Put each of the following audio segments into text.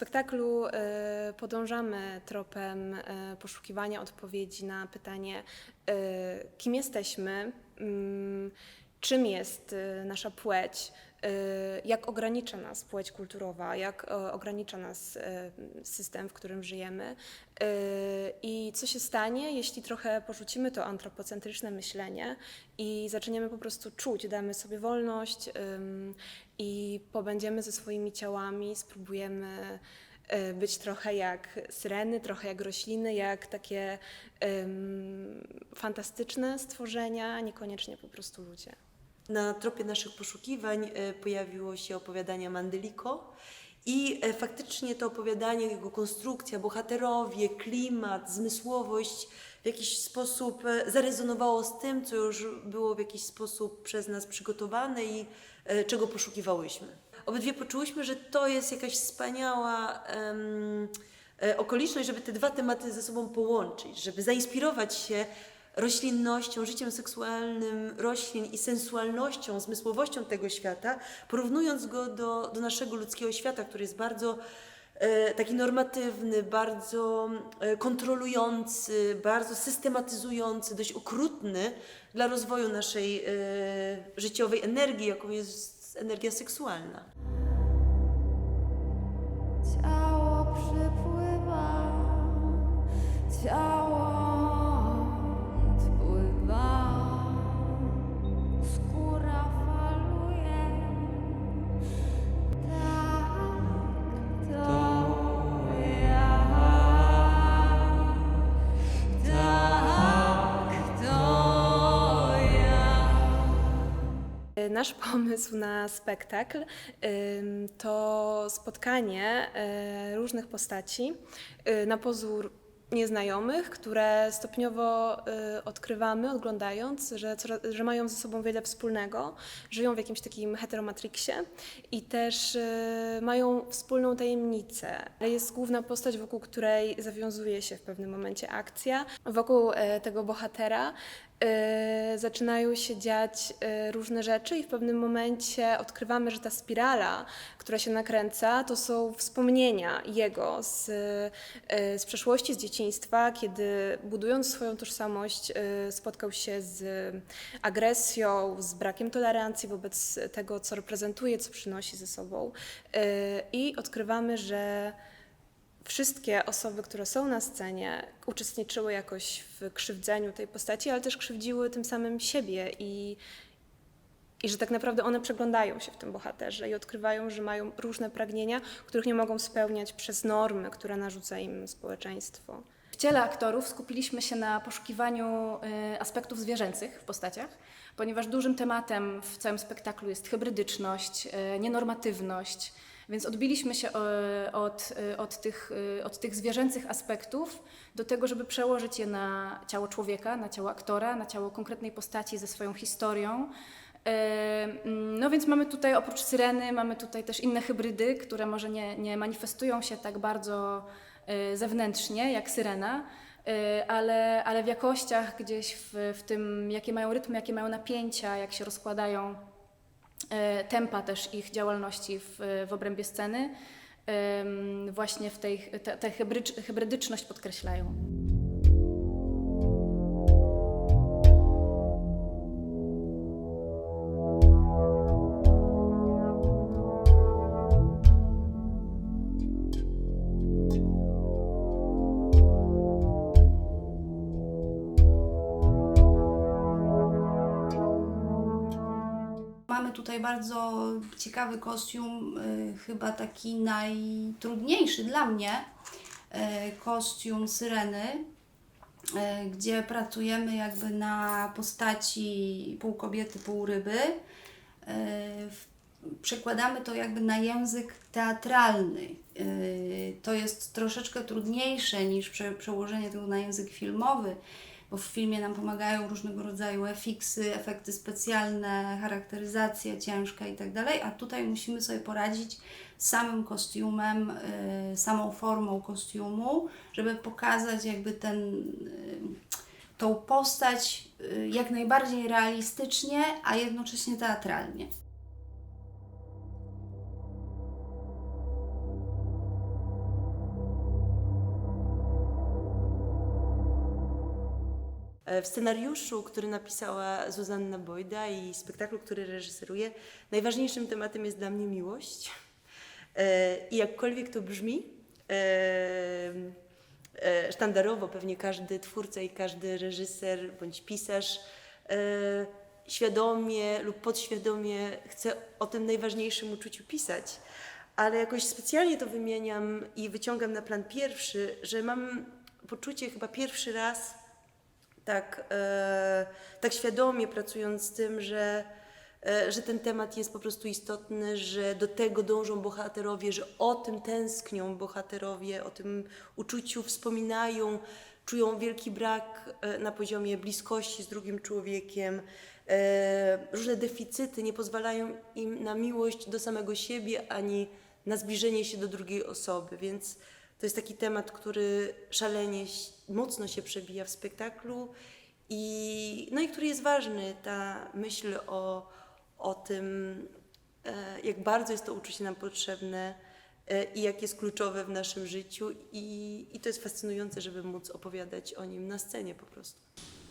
spektaklu e, podążamy tropem e, poszukiwania odpowiedzi na pytanie, e, kim jesteśmy, mm, czym jest nasza płeć, jak ogranicza nas płeć kulturowa, jak ogranicza nas system, w którym żyjemy i co się stanie, jeśli trochę porzucimy to antropocentryczne myślenie i zaczniemy po prostu czuć, damy sobie wolność i pobędziemy ze swoimi ciałami, spróbujemy y, być trochę jak syreny, trochę jak rośliny, jak takie ym, fantastyczne stworzenia, niekoniecznie po prostu ludzie. Na tropie naszych poszukiwań e, pojawiło się opowiadanie Mandeliko i e, faktycznie to opowiadanie, jego konstrukcja, bohaterowie, klimat, zmysłowość w jakiś sposób e, zarezonowało z tym, co już było w jakiś sposób przez nas przygotowane i e, czego poszukiwałyśmy. Obydwie poczułyśmy, że to jest jakaś wspaniała e, okoliczność, żeby te dwa tematy ze sobą połączyć, żeby zainspirować się roślinnością, życiem seksualnym roślin i sensualnością, zmysłowością tego świata, porównując go do, do naszego ludzkiego świata, który jest bardzo taki normatywny, bardzo e, kontrolujący, bardzo systematyzujący, dość okrutny dla rozwoju naszej e, życiowej energii, jaką jest energia seksualna. Nasz pomysł na spektakl to spotkanie y, różnych postaci y, na pozór nieznajomych, które stopniowo y, odkrywamy, oglądając, że, że mają ze sobą wiele wspólnego, żyją w jakimś takim heteromatriksie i też y, mają wspólną tajemnicę. Jest główna postać, wokół której zawiązuje się w pewnym momencie akcja. Wokół y, tego bohatera y, zaczynają się dziać y, różne rzeczy i w pewnym momencie odkrywamy, że ta spirala, która się nakręca, to są wspomnienia jego z, y, z przeszłości, z dzieciństwa, kiedy budując swoją tożsamość spotkał się z agresją, z brakiem tolerancji wobec tego, co reprezentuje, co przynosi ze sobą. I odkrywamy, że wszystkie osoby, które są na scenie, uczestniczyły jakoś w krzywdzeniu tej postaci, ale też krzywdziły tym samym siebie i, i że tak naprawdę one przeglądają się w tym bohaterze i odkrywają, że mają różne pragnienia, których nie mogą spełniać przez normy, które narzuca im społeczeństwo. W ciele aktorów skupiliśmy się na poszukiwaniu y, aspektów zwierzęcych w postaciach, ponieważ dużym tematem w całym spektaklu jest hybrydyczność, y, nienormatywność, więc odbiliśmy się y, od, y, od, tych, y, od tych zwierzęcych aspektów do tego, żeby przełożyć je na ciało człowieka, na ciało aktora, na ciało konkretnej postaci ze swoją historią. No więc mamy tutaj oprócz syreny, mamy tutaj też inne hybrydy, które może nie, nie manifestują się tak bardzo zewnętrznie jak syrena, ale, ale w jakościach gdzieś w, w tym, jakie mają rytmy, jakie mają napięcia, jak się rozkładają tempa też ich działalności w, w obrębie sceny, właśnie w tej, te, te hybrycz, hybrydyczność podkreślają. Tutaj bardzo ciekawy kostium, y, chyba taki najtrudniejszy dla mnie, y, kostium syreny, y, gdzie pracujemy jakby na postaci pół kobiety, pół ryby. Przekładamy to jakby na język teatralny. To jest troszeczkę trudniejsze niż prze, przełożenie tego na język filmowy, bo w filmie nam pomagają różnego rodzaju efiksy, efekty specjalne, charakteryzacja ciężka i tak a tutaj musimy sobie poradzić samym kostiumem, y, samą formą kostiumu, żeby pokazać jakby ten, y, tą postać y, jak najbardziej realistycznie, a jednocześnie teatralnie. W scenariuszu, który napisała Zuzanna Bojda i spektaklu, który reżyseruje, najważniejszym tematem jest dla mnie miłość. E, I jakkolwiek to brzmi, e, e, sztandarowo pewnie każdy twórca i każdy reżyser bądź pisarz e, świadomie lub podświadomie chce o tym najważniejszym uczuciu pisać. Ale jakoś specjalnie to wymieniam i wyciągam na plan pierwszy, że mam poczucie chyba pierwszy raz tak, e, tak świadomie pracując z tym, że, e, że ten temat jest po prostu istotny, że do tego dążą bohaterowie, że o tym tęsknią bohaterowie, o tym uczuciu wspominają, czują wielki brak e, na poziomie bliskości z drugim człowiekiem. Różne deficyty nie pozwalają im na miłość do samego siebie ani na zbliżenie się do drugiej osoby, więc to jest taki temat, który szalenie mocno się przebija w spektaklu i, no i który jest ważny, ta myśl o, o tym, e, jak bardzo jest to uczucie nam potrzebne e, i jak jest kluczowe w naszym życiu i, i to jest fascynujące, żeby móc opowiadać o nim na scenie po prostu.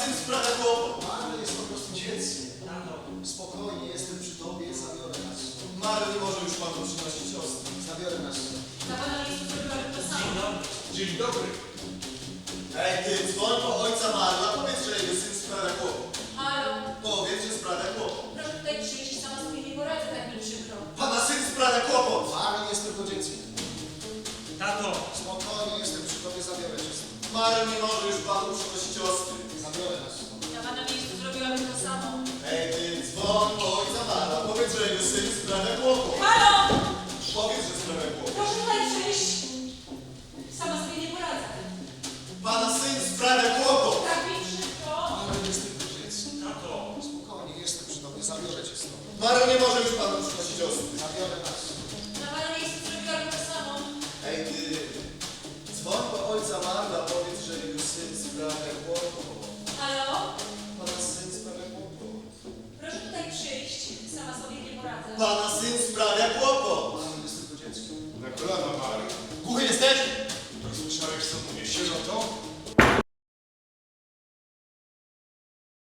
syn sprawia kłopot. Marl jest po prostu dzieckiem. Spokojnie, jestem przy tobie, zabiorę nas. Nie może już panu przynosić ostry. Zabiorę nas. Pana to samo. Dzień dobry. Ej ty, dzwoń po ojca Marla. Powiedz, że jego syn sprawia kłopot. Halo? Powiedz, że sprawia kłopot. Proszę tutaj przyjść. Sama sobie nie poradzę, tak mi przykro. Pana syn sprawia kłopot. Marl jest tylko dzieckiem. Tato! Spokojnie, jestem przy tobie, zabiorę cię. Marl nie może już panu przynosić Sprawę głowu. Halo! Powiedz, że sprawę głowu. Proszę tutaj przyjść. Sama sobie nie poradzę. Pana syn sprawę głowu. Tak mi szybko. Ale nie z tym Tato. Spokojnie, jestem przy tobie, zabiorę cię stąd. Maro nie może już panu przynosić osób. Zabiorę na